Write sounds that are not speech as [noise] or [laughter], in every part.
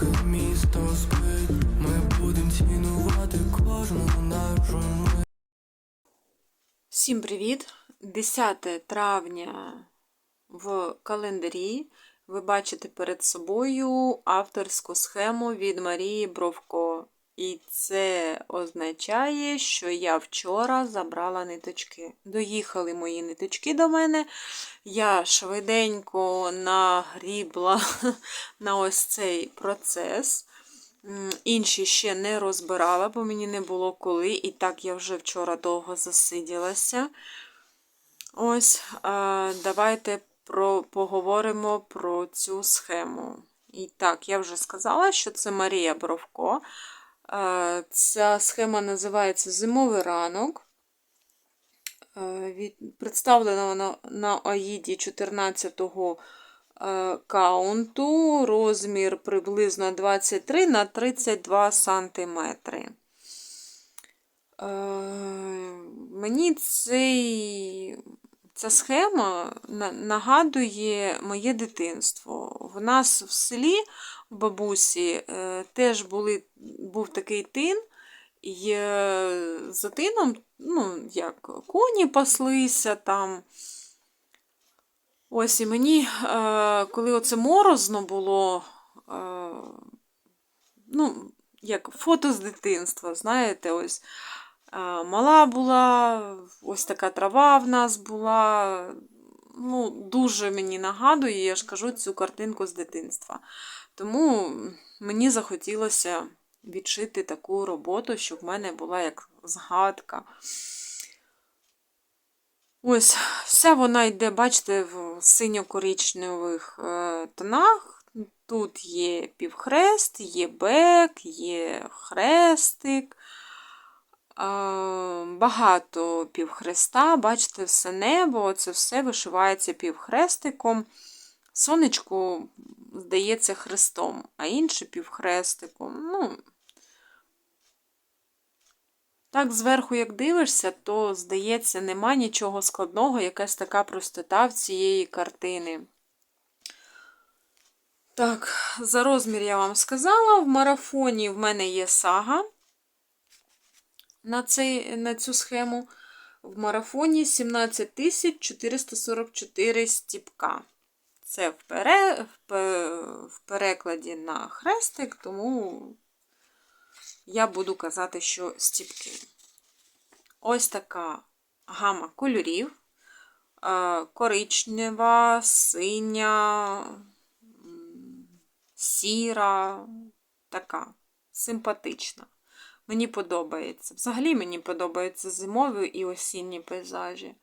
поки місто спить, ми будемо цінувати кожну нашу мить. Всім привіт! 10 травня в календарі ви бачите перед собою авторську схему від Марії Бровко. І це означає, що я вчора забрала ниточки. Доїхали мої ниточки до мене. Я швиденько нагрібла [laughs] на ось цей процес. Інші ще не розбирала, бо мені не було коли. І так я вже вчора довго засиділася. Ось, давайте про, поговоримо про цю схему. І так, я вже сказала, що це Марія Бровко. Ця схема називається Зимовий ранок. Е, Представлена вона на Аїді 14-го е, каунту, розмір приблизно 23 на 32 сантиметри. Е, Мені цей, ця схема нагадує моє дитинство. В нас в селі в бабусі теж були, був такий тин, і за тином, ну, як коні паслися там. Ось і мені, е, коли оце морозно було, е, ну, як фото з дитинства, знаєте, ось е, мала була, ось така трава в нас була. Ну, дуже мені нагадує, я ж кажу, цю картинку з дитинства. Тому мені захотілося відшити таку роботу, щоб в мене була як згадка. Ось, вся вона йде, бачите, в синьо-коричневих е, тонах. Тут є півхрест, є бек, є хрестик. Е, Багато півхреста, бачите, все небо, це все вишивається півхрестиком. Сонечко, здається, хрестом, а інше півхрестиком. Ну, так, зверху, як дивишся, то, здається, нема нічого складного, якась така простота в цієї картини. Так, за розмір я вам сказала. В марафоні в мене є сага на, цей, на цю схему. В марафоні 17 444 стіпка. Це в перекладі на хрестик, тому я буду казати, що стіпки. Ось така гама кольорів. Е, Коричнева, синя, сіра, така симпатична. Мені подобається. Взагалі мені подобаються зимові і осінні пейзажі.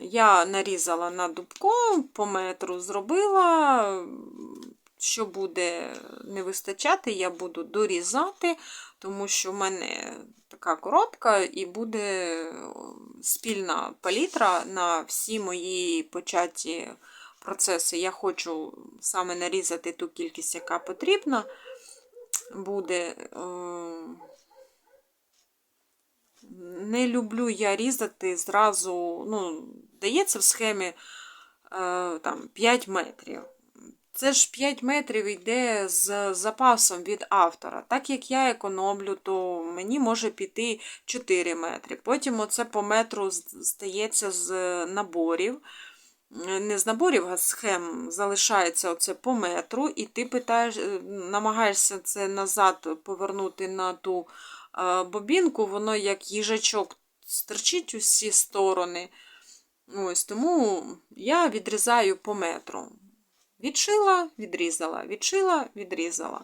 Я нарізала на дубко, по метру зробила. Що буде не вистачати, я буду дорізати, тому що в мене така коробка і буде спільна палітра на всі мої початі процеси. Я хочу саме нарізати ту кількість, яка потрібна буде. Е, Не люблю я різати зразу, ну, дається в схемі е, там, 5 метрів. Це ж 5 метрів йде з запасом від автора. Так як я економлю, то мені може піти 4 метри. Потім оце по метру стається з наборів. Не з наборів, а з схем залишається оце по метру, і ти питаєш, е, намагаєшся це назад повернути на ту е, бобінку, воно як їжачок стерчить у всі сторони. Ось, Тому я відрізаю по метру. Відшила, відрізала, відшила, відрізала.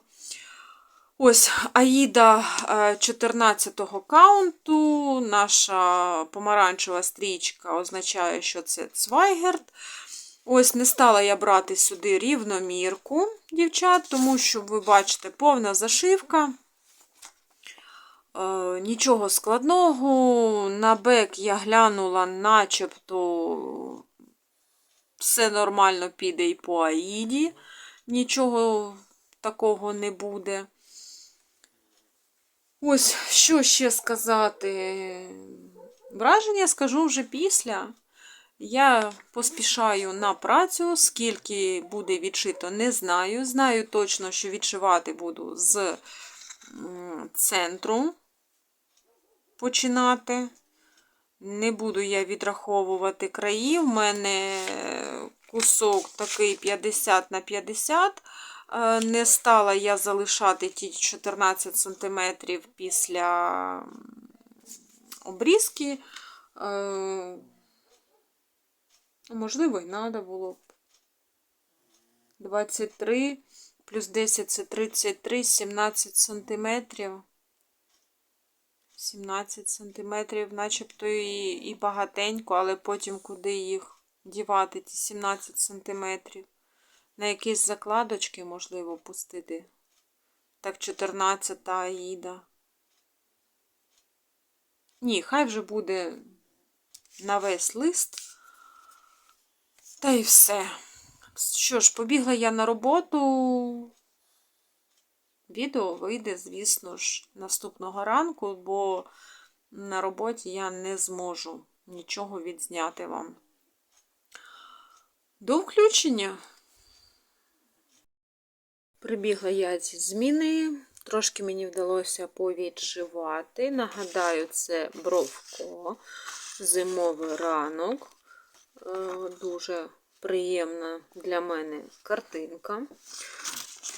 Ось Аїда 14-го каунту. Наша помаранчева стрічка означає, що це цвайгерт. Ось не стала я брати сюди рівномірку, дівчат, тому що, ви бачите, повна зашивка. Е, Нічого складного. На бек я глянула, начебто все нормально піде і по Аїді. Нічого такого не буде. Ось, що ще сказати. Враження скажу вже після. Я поспішаю на працю, скільки буде відшито, не знаю. Знаю точно, що відшивати буду з центру починати. Не буду я відраховувати краї. У мене кусок такий 50 на 50. Е, Не стала я залишати ті 14 см після обрізки. Е, Можливо, і треба було б. 23 плюс 10 це 33, 17 сантиметрів. 17 сантиметрів, начебто і, і багатенько, але потім куди їх дівати, ті 17 сантиметрів. На якісь закладочки, можливо, пустити. Так, 14 аїда. Ні, хай вже буде на весь лист. Та й все. Що ж, побігла я на роботу. Відео вийде, звісно ж, наступного ранку, бо на роботі я не зможу нічого відзняти вам. До включення. Прибігла я зі зміни. Трошки мені вдалося повідшивати. Нагадаю, це бровко, зимовий ранок. Е, Дуже приємна для мене картинка.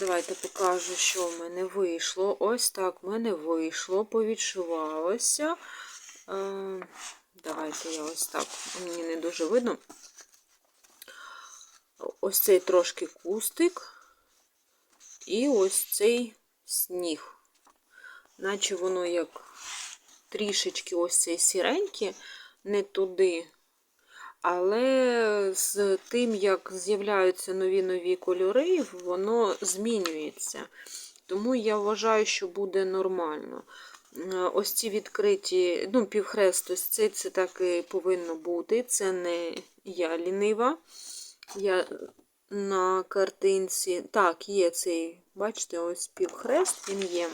Давайте покажу, що в мене вийшло. Ось так в мене вийшло, повідшивалося. Е, Давайте я ось так, мені не дуже видно. Ось цей трошки кустик. І ось цей сніг. Наче воно як трішечки ось цей сіренький, не туди. Але з тим, як з'являються нові нові кольори, воно змінюється. Тому я вважаю, що буде нормально. Е, Ось ці відкриті, ну, півхрест, ось це, це так і повинно бути. Це не я лінива. Я на картинці. Так, є цей, бачите, ось півхрест він є.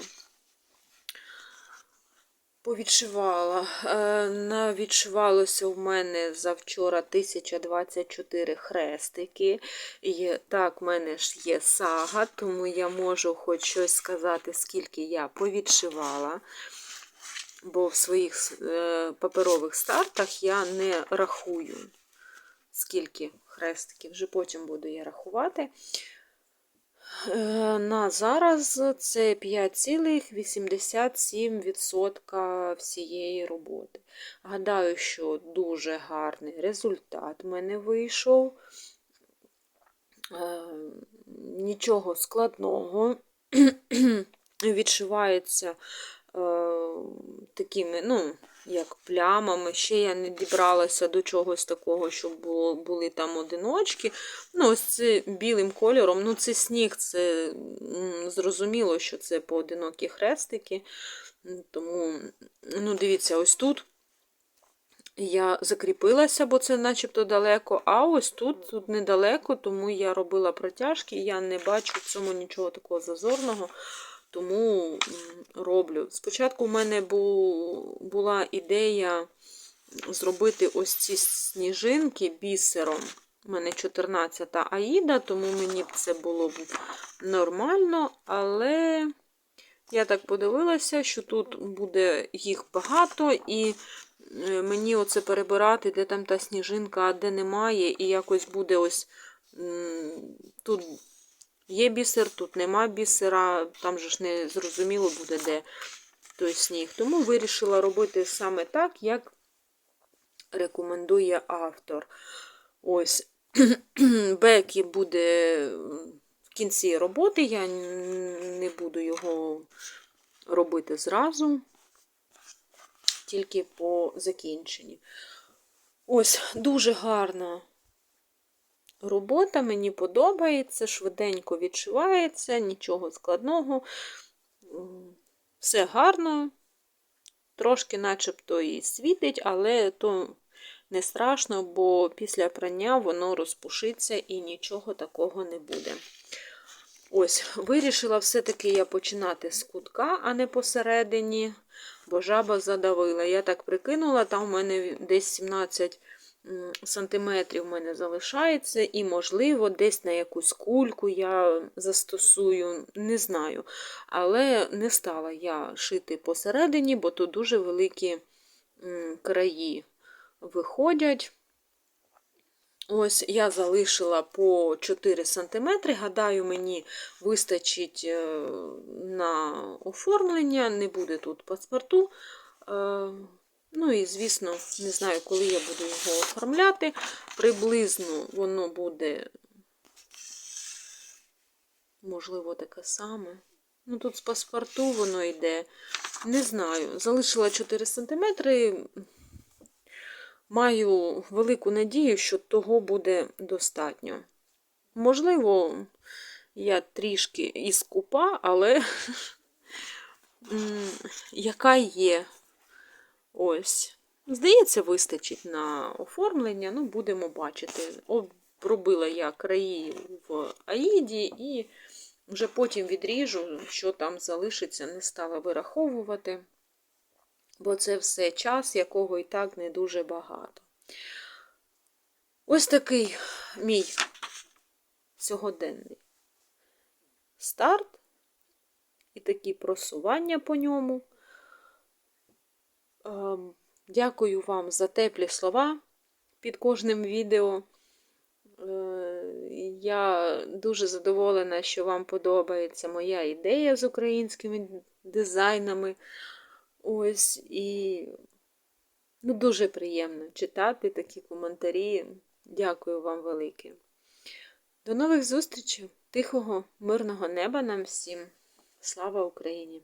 Повідшивала. Е, Навідшивалося в мене завчора 1024 хрестики. І так, в мене ж є сага, тому я можу хоч щось сказати, скільки я повідшивала. Бо в своїх е, паперових стартах я не рахую, скільки хрестиків. Вже потім буду я рахувати. Е, На зараз це 5,87% всієї роботи. Гадаю, що дуже гарний результат в мене вийшов. Е, Нічого складного. [clears throat] Відшивається е, такими, ну, як плямами. Ще я не дібралася до чогось такого, щоб було, були там одиночки. Ну, ось це білим кольором. Ну, це сніг, це зрозуміло, що це поодинокі хрестики. Тому, ну, дивіться, ось тут. Я закріпилася, бо це начебто далеко, а ось тут, тут недалеко, тому я робила протяжки, я не бачу в цьому нічого такого зазорного, тому роблю. Спочатку в мене була ідея зробити ось ці сніжинки бісером. У мене 14-та аїда, тому мені б це було б нормально, але я так подивилася, що тут буде їх багато, і е, мені оце перебирати, де там та сніжинка, а де немає, і якось буде ось тут є бісер, тут нема бісера, там же ж не зрозуміло буде, де той сніг. Тому вирішила робити саме так, як рекомендує автор. Ось [clears throat] Бекі буде в кінці роботи, я не буду його робити зразу, тільки по закінченні. Ось, дуже гарна робота, мені подобається, швиденько відшивається, нічого складного. Все гарно, трошки начебто і світить, але то не страшно, бо після прання воно розпушиться і нічого такого не буде. Ось, вирішила все-таки я починати з кутка, а не посередині, бо жаба задавила. Я так прикинула, там у мене десь 17 м, сантиметрів в мене залишається, і, можливо, десь на якусь кульку я застосую, не знаю. Але не стала я шити посередині, бо тут дуже великі краї виходять. Ось я залишила по 4 см. Гадаю, мені вистачить е, на оформлення, не буде тут паспорту. Ну і, звісно, не знаю, коли я буду його оформляти. Приблизно воно буде, можливо, таке саме. Ну, тут з паспорту воно йде. Не знаю. Залишила 4 см. Маю велику надію, що того буде достатньо. Можливо, я трішки і скупа, але [laughs] яка є. Ось. Здається, вистачить на оформлення. Ну, будемо бачити. Обробила я краї в Аїді і вже потім відріжу, що там залишиться, не стала вираховувати бо це все час, якого і так не дуже багато. Ось такий мій сьогоденний старт і такі просування по ньому. Ем, Дякую вам за теплі слова під кожним відео. Е, Я дуже задоволена, що вам подобається моя ідея з українськими дизайнами. Ось і ну, дуже приємно читати такі коментарі. Дякую вам велике. До нових зустрічей, тихого, мирного неба нам всім. Слава Україні!